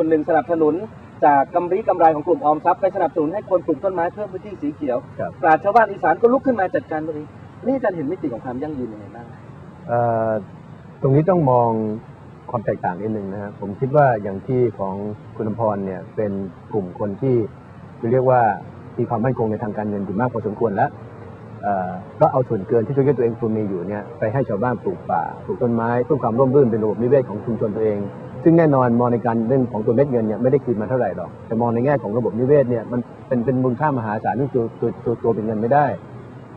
ส่วนหนึ่งสนับสนุนจากกำไรกำไรของกลุ่มออมทรัพย์ไปสนับสนุนให้คนปลูกต้นไม้เพิ่มพื้นที่สีเขียวครับ ปราชญ์ชาวบ้านอีสานก็ลุกขึ้นมาจัดการตรงนี้นี่อาจารย์เห็นมิติของความยั่งยืนยังไงบ้าง เอ่อตรงนี้ต้องมองความแตกต่างนิดนึงนะครับผมคิดว่าอย่างที่ของคุณอมพรเนี่ยเป็นกลุ่มคนที่เรียกว่ามีความมั่นคงในทางการเงินอยู่มากพอสมควรแล้วเอ่อก็เอาส่วนเกินที่ตัวเองตัวเองควรมีอยู่เนี่ยไปให้ชาวบ้านปลูกป่าปลูกต้นไม้เพื่อความร่มรื่นเป็นระบบนิเวศของชุมชนตัวเอง ซึ่งแน่นอนมองในการเรื่องของตัวเม็ดเงินเนี่ยไม่ได้คืนมาเท่าไหร่หรอก แต่มองในแง่ของระบบนิเวศเนี่ยมันเป็นเป็นมูลค่ามหาศาลที่ตัวตัวตัวตัวเป็นเงินไม่ได้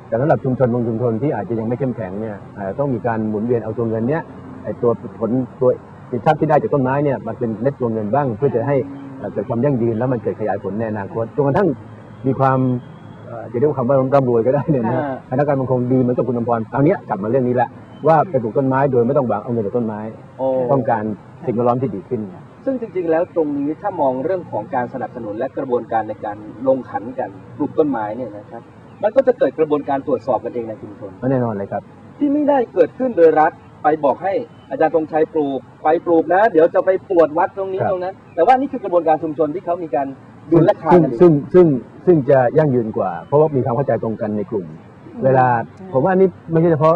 แต่สำหรับชุมชนบางชุมชนที่อาจจะยังไม่เข้มแข็งเนี่ยอาจจะต้องมีการหมุนเวียนเอาตัวเงินเนี้ยไอ้ตัวผลตัวสินทรัพย์ที่ได้จากต้นไม้เนี่ยมันเป็นเม็ดตัวเงินบ้าง เพื่อจะให้เอ่อเกิดความยั่งยืนแล้วมันเกิดขยายผลในอนาคตจนกระทั่งมีความเอ่อจะเรียกว่าคำว่าร่ำรวยก็ได้เนี่ยนะอ่าคณะการบังคงดีเหมือนกับคุณอมพรคราวเนี้ยกลับมาเรื่องนี้แหละว่าไปปลูกต้นไม้โดยไม่ต้องหวังเอาเงินจากต้นไม้โอ้ต้องการ สิ่งแวดล้อมที่ดีขึ้น ซึ่งจริง ๆ แล้วตรงนี้ถ้ามองเรื่องของการสนับสนุนและกระบวนการในการลงขันกันปลูกต้นไม้เนี่ยนะครับมันก็จะเกิดกระบวนการตรวจสอบกันเองในชุมชนก็แน่นอนเลยครับ ที่ไม่ได้เกิดขึ้นโดยรัฐไปบอกให้อาจารย์ธงชัยปลูก ไปปลูกนะ เดี๋ยวจะไปตรวจวัดตรงนี้ครับตรงนั้น แต่ว่านี่คือกระบวนการชุมชนที่เขามีการดูแลคาซึ่งกันเองซึ่งซึ่งซึ่งจะยั่งยืนกว่า เพราะว่ามีความเข้าใจตรงกันในกลุ่ม เวลาผมว่านี่ไม่ใช่เฉพาะ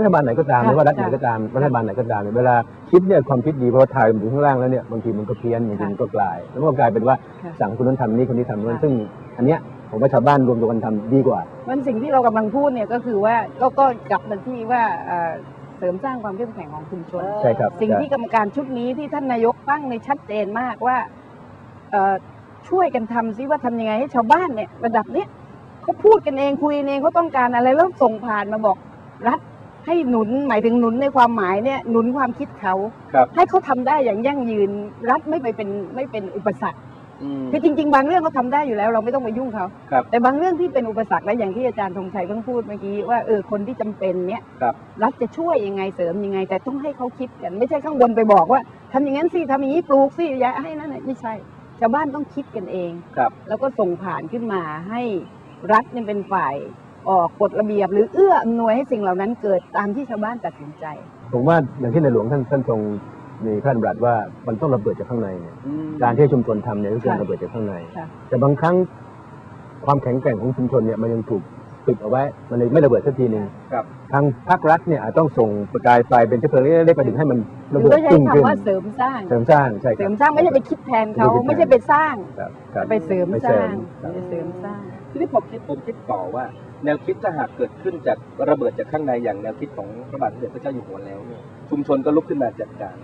รัฐบาลไหนก็ตามหรือว่ารัฐไหนก็ตามรัฐบาลไหนก็ตามเนี่ยเวลาคิดเนี่ยความคิดดีเพราะว่าถ่ายมันอยู่ข้างล่างแล้วเนี่ยบางทีมันก็เพี้ยนบางทีมันก็กลาย แล้วมันก็กลายเป็นว่าค่ะสั่งคนนั้นทำนี่คนนี้ทำนั่นค่ะซึ่งอันเนี้ยผมว่าชาวบ้านรวมตัวกันทำดีกว่า มันสิ่งที่เรากำลังพูดเนี่ยก็คือว่าก็ก็กลับมาที่ว่าเอ่อเสริมสร้างความเข้มแข็งของชุมชนใช่ครับสิ่งที่กรรมการชุดนี้ที่ท่านนายกตั้งในชัดเจนมากว่าเอ่อช่วยกันทำซิว่าทำยังไงให้ชาวบ้านเนี่ยระดับเนี้ย เขาพูดกันเองคุยกันเองเขาต้องการอะไรแล้วส่งผ่านมาบอกรัฐให้หนุนหมายถึงหนุนในความหมายเนี่ยหนุนความคิดเขา ครับให้เขาทำได้อย่างยั่งยืน รัฐไม่ไปเป็นไม่เป็นอุปสรรคอืม คือจริง ๆ บางเรื่องเขาทำได้อยู่แล้ว เราไม่ต้องไปยุ่งเขาครับแต่บางเรื่องที่เป็นอุปสรรคและอย่างที่อาจารย์ธงชัยเพิ่งพูดเมื่อกี้ว่าเออคนที่จำเป็นเนี่ยครับรัฐจะช่วยยังไงเสริมยังไง แต่ต้องให้เขาคิดกัน ไม่ใช่ข้างบนไปบอกว่าทำอย่างนั้นสิทำอย่างนี้ปลูกสิอย่าให้นั่นน่ะไม่ใช่ชาวบ้านต้องคิดกันเอง ครับ แล้วก็ส่งผ่านขึ้นมาให้ รัฐเนี่ยเป็นฝ่ายออกกฎระเบียบ หรือเอื้ออำนวยให้สิ่งเหล่านั้นเกิดตามที่ชาวบ้านตัดสินใจ ผมว่าอย่างที่ในหลวงท่านท่านทรงมีพระดำรัสว่ามันต้องระเบิดจากข้างในเนี่ยอืมการที่ชุมชนทำเนี่ยก็คือค่ะระเบิดจากข้างใน ค่ะ แต่บางครั้งความแข็งแกร่งของชุมชนเนี่ยมันยังถูก ปิดเอาไว้ มันเลยไม่ระเบิดสักทีหนึ่งครับ ทางภาครัฐเนี่ยอาจต้องส่งประกายไฟเป็นเชื้อเพลิงเล็กๆไปถึงให้มันหระรือเบิดก็ใช้ขึ้นขึ้นคำว่าเสริมสร้าง เสริมสร้างใช่คเสริรับ มสร้างไม่ใช่ไปคิดแทนเขาไม่ไม่ใช่ใช่ไปไปคิดแทนสร้างครับครับ ไปเสริมไปสเสริร้างมครับไปเสริมสร้าง ทีนี้ผมคิดผมคิดต่อว่า แนวคิดถ้าหากเกิดขึ้นจากระเบิดจากข้างในอย่างแนวคิดของพระบาทสมเด็จพระเจ้าอยู่หัวแล้วเนี่ยชุมชนก็ลุกขึ้นมาจัดการ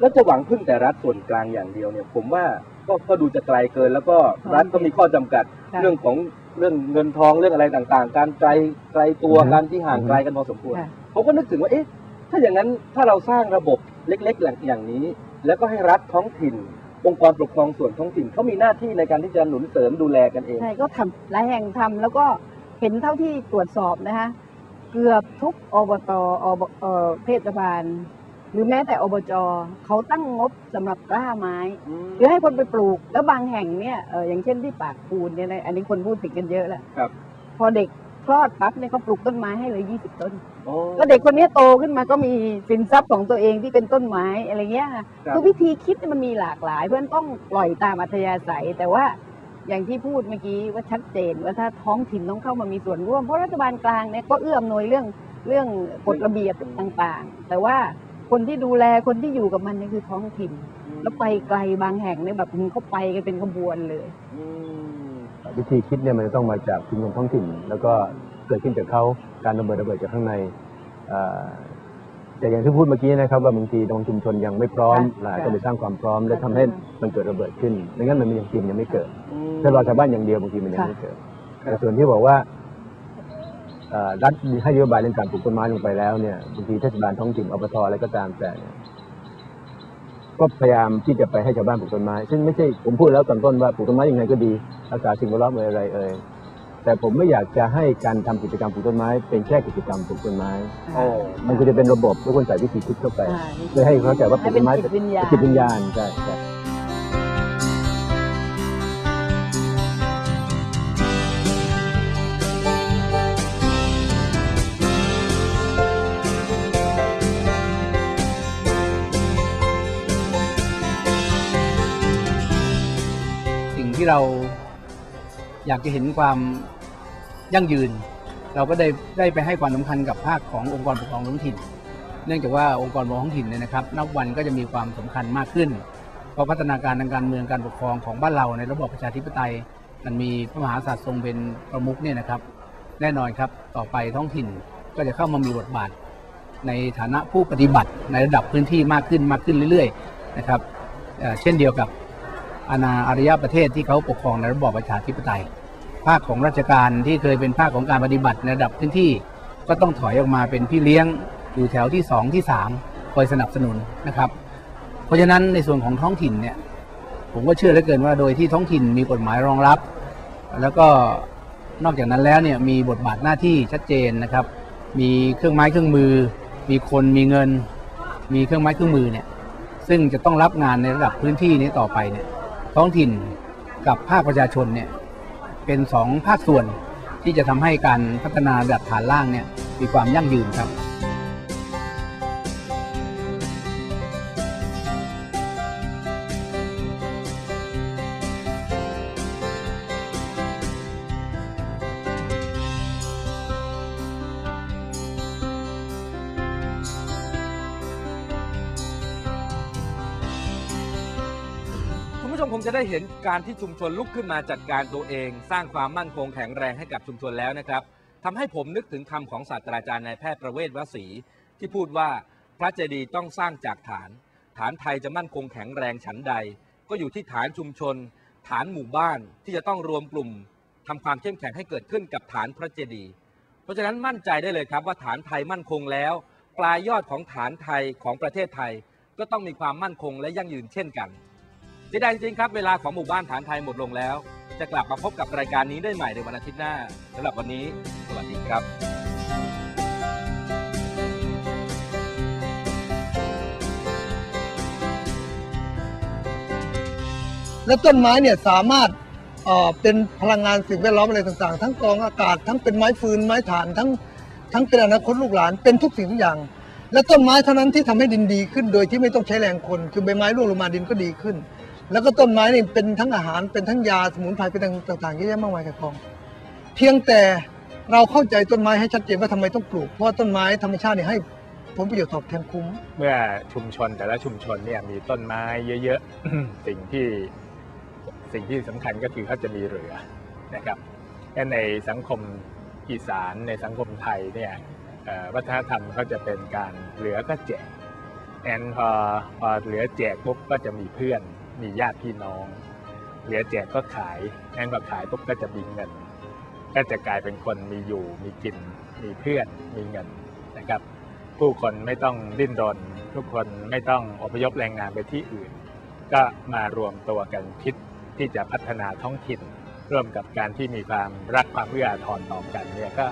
แล้วจะหวังพึ่งแต่รัฐส่วนกลางอย่างเดียวเนี่ย ผมว่าก็ก็ดูจะไกลเกิน แล้วก็รัฐก็มีข้อจำกัดค่ะเรื่องของ เรื่องเงินทองเรื่องอะไรต่างๆ การไกลไกลตัวอือฮึการที่ห่างอือฮึไกลกันพอสมควรค่ะผมก็นึกถึงว่าเอ๊ะถ้าอย่างนั้นถ้าเราสร้างระบบเล็กๆอย่างนี้ แล้วก็ให้รัฐท้องถิ่น องค์กรปกครองส่วนท้องถิ่นเขามีหน้าที่ในการที่จะหนุนเสริมดูแลกันเองใช่ก็ทำหลายแห่งทำแล้วก็เห็นเท่าที่ตรวจสอบนะคะเกือบทุกอบตอบเอ่อเทศบาล หรือแม้แต่อบจเขาตั้งงบสำหรับกล้าไม้หรือให้คนไปปลูก แล้วบางแห่งเนี่ยเอออย่างเช่นที่ปากปูนเนี่ยนะอันนี้คนพูดถึงกันเยอะแล้วครับ พอเด็กคลอดปั๊บเนี่ยเขาปลูกต้นไม้ให้เลยยี่สิบต้น โอ้ แล้วเด็กคนนี้โตขึ้นมาก็มีสินทรัพย์ของตัวเองที่เป็นต้นไม้อะไรเงี้ยค่ะครับ คือวิธีคิดเนี่ยมันมีหลากหลาย เพื่อนต้องปล่อยตามอัธยาศัย แต่ว่าอย่างที่พูดเมื่อกี้ว่าชัดเจนว่าถ้าท้องถิ่นต้องเข้ามามีส่วนร่วม เพราะรัฐบาลกลางเนี่ยก็เอื้ออำนวยเรื่องเรื่องกฎระเบียบต่างๆ แต่ว่า คนที่ดูแลคนที่อยู่กับมันเนี่ยคือท้องถิ่น แล้วไปไกลบางแห่งเนี่ยแบบเขาไปกันเป็นขบวนเลยอืมวิธีคิดเนี่ยมันจะต้องมาจากชุมชนท้องถิ่น แล้วก็เกิดขึ้นจากเขาการระเบิดระเบิดจากข้างในอ่าแต่อย่างที่พูดเมื่อกี้นะครับว่าบางทีตรงชุมชนยังไม่พร้อมค่ะหลายค่ะต้องไปสร้างความพร้อม และทำให้มันเกิดระเบิดขึ้นไม่งั้นมันยังทีมยังไม่เกิดอืมถ้ารอชาวบ้านอย่างเดียวบางทีมันยังค่ะไม่เกิดครับแต่ส่วนที่บอกว่าเอ่อ รัฐมีให้นโยบายเรื่องการปลูกต้นไม้ลงไปแล้วเนี่ยบางทีเทศบาลท้องถิ่นอบตอะไรก็ตามแต่เนี่ยก็พยายามที่จะไปให้ชาวบ้านปลูกต้นไม้ ซึ่งไม่ใช่ผมพูดแล้วตอนต้นว่าปลูกต้นไม้ยังไงก็ดีรักษาสิ่งแวดล้อมเอ่ยอะไรเอ่ยแต่ผมไม่อยากจะให้การทำกิจกรรมปลูกต้นไม้ เป็นแค่กิจกรรมปลูกต้นไม้โอ้มันควรจะเป็นระบบแล้วควรใส่วิธีคิดเข้าไปอ่าเพื่อให้เขาเข้าใจว่าปลูให้กเป็ต้นนไม้จิตวิญญาณจิตวิญญาณใช่ ที่เราอยากจะเห็นความยั่งยืน เราก็ได้ได้ไปให้ความสำคัญกับภาคขององค์กรปกครองท้องถิ่น เนื่องจากว่าองค์กรปกครองท้องถิ่นเนี่ยนะครับ นับวันก็จะมีความสำคัญมากขึ้น เพราะพัฒนาการทางการเมืองการปกครองของบ้านเราในระบอบประชาธิปไตยมันมีพระมหากษัตริย์ทรงเป็นประมุขเนี่ยนะครับ แน่นอนครับต่อไปท้องถิ่นก็จะเข้ามามีบทบาท ในฐานะผู้ปฏิบัติในระดับพื้นที่มากขึ้นมากขึ้นเรื่อย ๆ นะครับเช่นเดียวกับ อาณาอารยประเทศที่เขาปกครองในระบอบประชาธิปไตย ภาคของราชการที่เคยเป็นภาคของการปฏิบัติในระดับพื้นที่ ก็ต้องถอยออกมาเป็นพี่เลี้ยงอยู่แถวที่สองที่สามคอยสนับสนุนนะครับ เพราะฉะนั้นในส่วนของท้องถิ่นเนี่ยผมก็เชื่อเหลือเกินว่าโดยที่ท้องถิ่นมีกฎหมายรองรับ แล้วก็นอกจากนั้นแล้วเนี่ยมีบทบาทหน้าที่ชัดเจนนะครับ มีเครื่องไม้เครื่องมือ มีคนมีเงิน มีเครื่องไม้เครื่องมือเนี่ยซึ่งจะต้องรับงานในระดับพื้นที่นี้ต่อไปเนี่ย ท้องถิ่นกับภาคประชาชนเนี่ยเป็นสองภาคส่วนที่จะทำให้การพัฒนาระดับฐานล่างเนี่ยมีความยั่งยืนครับ ผู้ชมคงจะได้เห็นการที่ชุมชนลุกขึ้นมาจัดการตัวเอง สร้างความมั่นคงแข็งแรงให้กับชุมชนแล้วนะครับทำให้ผมนึกถึงคำของศาสตราจารย์นายแพทย์ประเวศวสี ที่พูดว่าพระเจดีย์ต้องสร้างจากฐาน ฐานไทยจะมั่นคงแข็งแรงฉันใด ก็อยู่ที่ฐานชุมชน ฐานหมู่บ้านที่จะต้องรวมกลุ่มทำความเข้มแข็งให้เกิดขึ้นกับฐานพระเจดีย์เพราะฉะนั้นมั่นใจได้เลยครับว่าฐานไทยมั่นคงแล้ว ปลายยอดของฐานไทยของประเทศไทย ก็ต้องมีความมั่นคงและยั่งยืนเช่นกัน เสียดายจริงๆครับ เวลาของหมู่บ้านฐานไทยหมดลงแล้ว จะกลับมาพบกับรายการนี้ได้ใหม่ในวันอาทิตย์หน้าสำหรับวันนี้ สวัสดีครับและต้นไม้เนี่ยสามารถเป็นพลังงานสิ่งแวดล้อมอะไรต่างๆ ทั้งกรองอากาศ ทั้งเป็นไม้ฟืนไม้ถ่านทั้งทั้งเป็นอนาคตลูกหลานเป็นทุกสิ่งทุกอย่าง และต้นไม้เท่านั้นที่ทำให้ดินดีขึ้นโดยที่ไม่ต้องใช้แรงคน คือใบไม้ร่วงลงมาดินก็ดีขึ้น แล้วก็ต้นไม้นี่เป็นทั้งอาหารเป็นทั้งยาสมุนไพรเป็นต่างๆเยอะแยะมากมายกับกอง เพียงแต่เราเข้าใจต้นไม้ให้ชัดเจนว่าทำไมต้องปลูก เพราะว่าต้นไม้ธรรมชาตินี่ให้ผลประโยชน์ตอบแทนคุ้ม เมื่อชุมชนแต่ละชุมชนเนี่ยมีต้นไม้เยอะๆ สิ่งที่สิ่งที่สำคัญก็คือเขาจะมีเรือนะครับในสังคมอีสานในสังคมไทยเนี่ยวัฒนธรรมเขาจะเป็นการเหลือก็แจกแอนพอพอเหลือแจกปุ๊บก็จะมีเพื่อน มีญาติพี่น้อง เหลือแจกก็ขายแอนพอขายปุ๊บก็จะมีเงิน ก็จะกลายเป็นคนมีอยู่ มีกิน มีเพื่อน มีเงินนะครับ ผู้คนไม่ต้องดิ้นรน ทุกคนไม่ต้องอพยพแรงงานไปที่อื่น ก็มารวมตัวกันคิดที่จะพัฒนาท้องถิ่น ร่วมกับการที่มีความรักความเอื้ออาทรต่อกันเนี่ยก็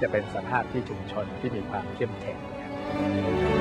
จะเป็นสภาพที่ชุมชนที่มีความเข้มแข็งครับ